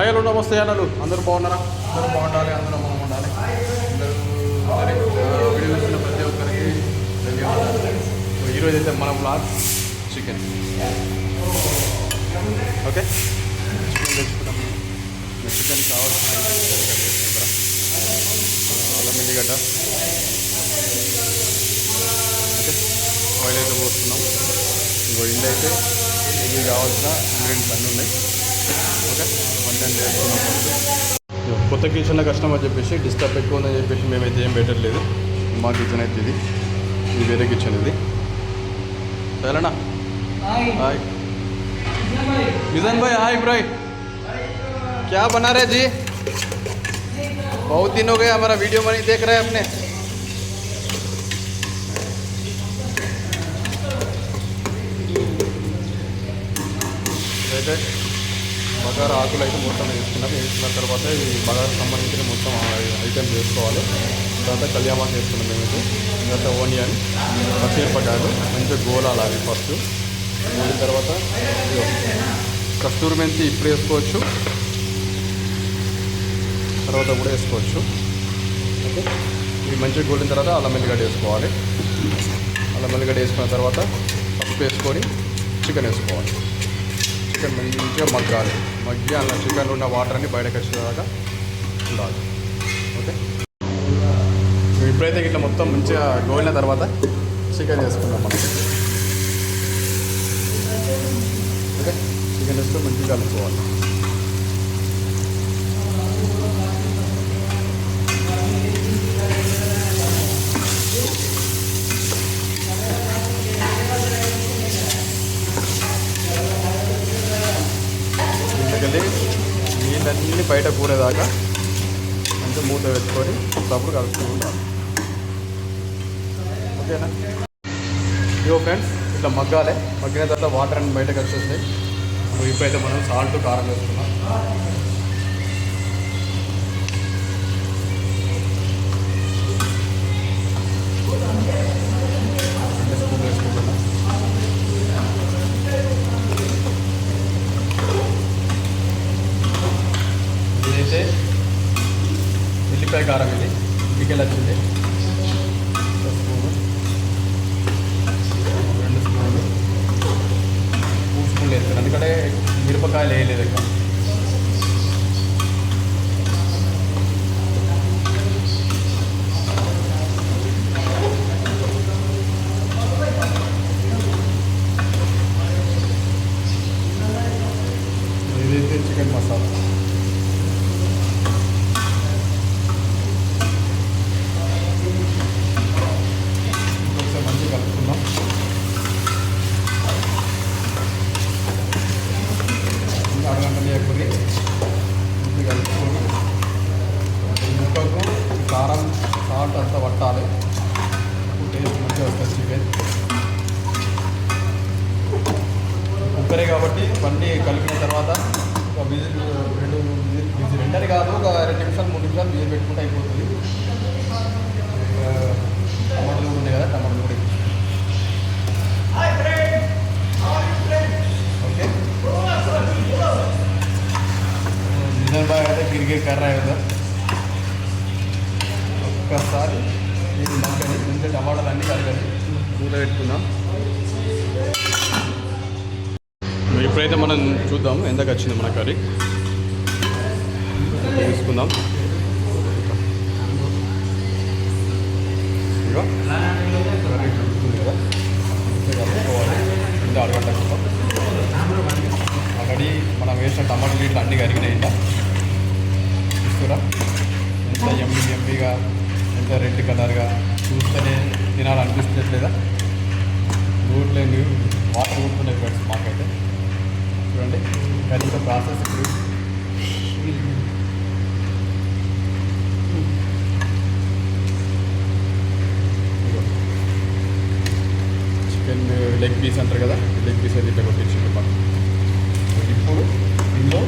అయ్యలు నమస్తే అన్నలు. అందరూ బాగున్నారా? అందరూ బాగుండాలి అందరూ మనం ఉండాలి. అందరూ వీడియో చూసిన ప్రతి ఒక్కరికి ధన్యవాదాలు. సో ఈరోజు అయితే మనం లాస్ చికెన్ ఓకే? చికెన్ తెచ్చుకుంటాం చికెన్ కావాల్సిన అల్లం ఎల్లిగడ్డ ఓకే? ఆయిల్ అయితే పోస్తున్నాం. ఇంకో ఇండి అయితే ఇది కావాల్సిన ఇంగ్రీడియంట్స్ అన్నీ ఉన్నాయి. ఓకే వన్ టైం చేసుకున్నాం ఫస్ట్ కొత్త కిచెన్లో కష్టం అని చెప్పేసి డిస్టర్బ్ ఎక్కువ ఉందని చెప్పేసి మేమైతే ఏం పెట్టలేదు మా కిచెన్ అయితే ఇది ఇది వేరే కిచెన్ ఇది సరేనా హాయ్ किशन भाई हाय ब्राई क्या बना रहे जी बहुत दिन हो गए हमारा वीडियो बनी देख रहे हैं अपने అయితే బగారు ఆకులు అయితే మొత్తం వేసుకున్నాం. వేసుకున్న తర్వాత ఈ బగారు సంబంధించిన మొత్తం ఐటమ్ చేసుకోవాలి తర్వాత కళ్యాణం వేసుకున్నాం మేమైతే. తర్వాత ఓనియన్ పచ్చిమిరపకాయలు మంచిగా గోలాలు అవి ఫస్ట్ గోలిన తర్వాత కస్తూరి మెంతి ఇప్పుడు వేసుకోవచ్చు. తర్వాత కూడా వేసుకోవచ్చు. ఓకే. ఇవి మంచిగా గోలిన తర్వాత అల్లం వెల్లిగడ్డ వేసుకోవాలి. అల్లం వెల్లిగడ్డ వేసుకున్న తర్వాత పసుపు వేసుకొని చికెన్ వేసుకోవాలి. చికెన్ మంచిగా మగ్గాలి. మగ్గి అలా చికెన్ ఉన్న వాటర్ అన్ని బయటకు వచ్చేదాకా ఉండాలి. ఓకే? ఇప్పుడైతే ఇట్లా మొత్తం మంచిగా గోలిన తర్వాత చికెన్ చేసుకుందాం మనం. ఓకే? చికెన్ వేస్తే మంచిగా కలుపుకోవాలి. బయట కూరేదాకా మంచిగా మూత పెట్టుకొని అప్పుడు కలుపుతూ ఉండాలి ఓకేనా? ఇగో ఫ్రెండ్స్ ఇట్లా మగ్గాలే. మగ్గిన తర్వాత వాటర్ అండ్ బయటకు వచ్చేస్తాయి ఇప్పుడు ఇప్పుడైతే మనం సాల్ట్ కారం వేసుకున్నాం ఉల్లిపాయ కారం ఇది. ఇంటికెళ్ళి వచ్చింది స్పూను రెండు స్పూన్లు. మూడు స్పూన్లు వేస్తాను ఎందుకంటే మిరపకాయలు వేయలేదు ఇక్కడ చికెన్ మసాలా ఒకసారి మంచిగా కలుపుకుందాం ఇంకా అరగంట లేకపోతే మంచిగా కలుపుకొని ఈ ముక్కకు ఈ కారం సాల్ట్ అంతా పట్టాలి అప్పుడు టేస్ట్ మంచిగా వస్తుంది చికెన్ కుక్కరే కాబట్టి బండి కలిపిన తర్వాత ఒక విజిల్ రెండు విజిల్ విజిల్ రెండని కాదు ఒక రెండు నిమిషాలు మూడు నిమిషాలు విజిల్ పెట్టుకుంటే అయిపోతుంది. టమాటాలు కూడా ఉన్నాయి కదా టమాటాలు కూడా ఓకే. నిజాం బాగా అయితే గిరిగిరి కర్ర కదా ఒక్కసారి ఇది మగ్గని టమాటాలు అన్నీ కలగాలి మూత పెట్టుకున్నాం ఇప్పుడైతే మనం చూద్దాం ఎంతకు వచ్చింది మన కర్రీ. తీసుకుందాం. ఆల్రెడీ మనం వేసిన టమాటా నీళ్ళు అన్నీ కరిగినాయి ఇంకా. చూస్తురా? ఎంత ఎంపీ ఎంపీగా ఎంత రెడ్ కలర్గా చూస్తేనే తినాలనిపిస్తలేదా? నోట్లో వాటర్ ఊరుతున్నాయి ఫ్రెండ్స్ మాకైతే. చూడండి. కానీ ఇంకా ప్రాసెస్ ఇప్పుడు చికెన్ లెగ్ పీస్ అంటారు కదా లెగ్ పీస్ అయితే ఇట్లా కొట్టించుకుంటాం ఇప్పుడు దీనిలో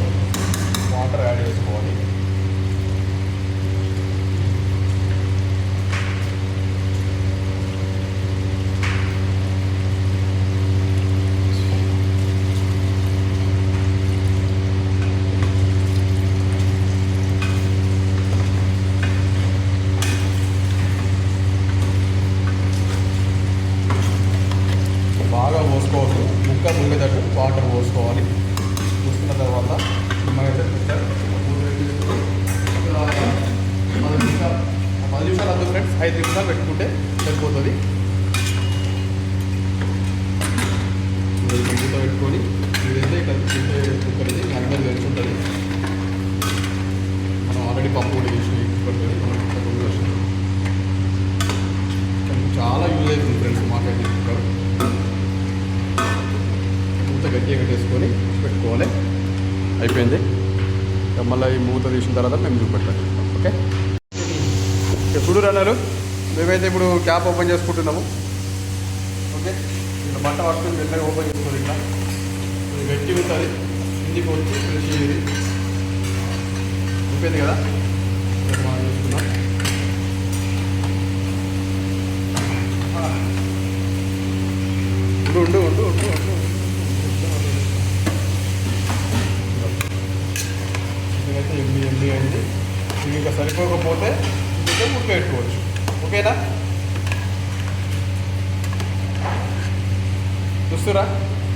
అంత గట్టిగా కట్టేసుకొని పెట్టుకోవాలి. అయిపోయింది. మళ్ళీ ఈ మూత తీసిన తర్వాత మేము చూపెట్టాలి ఓకే? ఇక చూడు రన్నారు మేమైతే ఇప్పుడు క్యాప్ ఓపెన్ చేసుకుంటున్నాము. ఓకే? ఇట్లా బట్ట పట్టుకుని మెల్లగా ఓపెన్ చేసుకోవాలి ఇట్లా. గట్టి ఉంటుంది. ఇంటికి వచ్చి ఫ్రెష్ చేయాలి అయిపోయింది కదా? ఇక్కడ చూసుకున్నాం ఉండు ఉండు ఉండు ఉండు. ఉండు ఇది ఇంకా సరిపోకపోతే ఇంకా ముక్క పెట్టుకోవచ్చు ఓకేనా? చూస్తురా?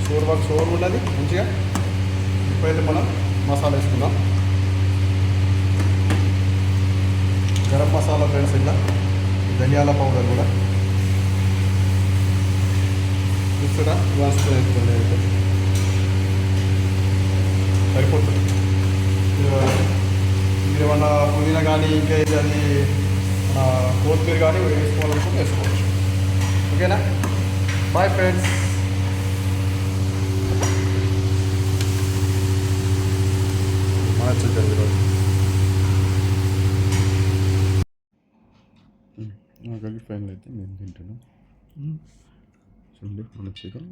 సోర్ వర్క్ సోర్ ఉన్నది. మంచిగా ఇప్పుడైతే మనం. మసాలా వేసుకుందాం. గరం మసాలా ఫ్రెండ్స్ ఇలా ధనియాల పౌడర్ కూడా. చూస్తురా? వాసన వేసుకోండి అయితే సరిపోతుంది. మీరు- ఏమన్నా పుదీనా కానీ ఇంకా అది మన కొత్తిమీర కానీ వేసుకోవాలనుకుంటే వేసుకోవచ్చు. ఓకేనా? బాయ్ ఫ్రెండ్స్ ఈరోజు. నాకు ఫైనల్ అయితే నేను తింటాను. చూడండి మన చికెన్.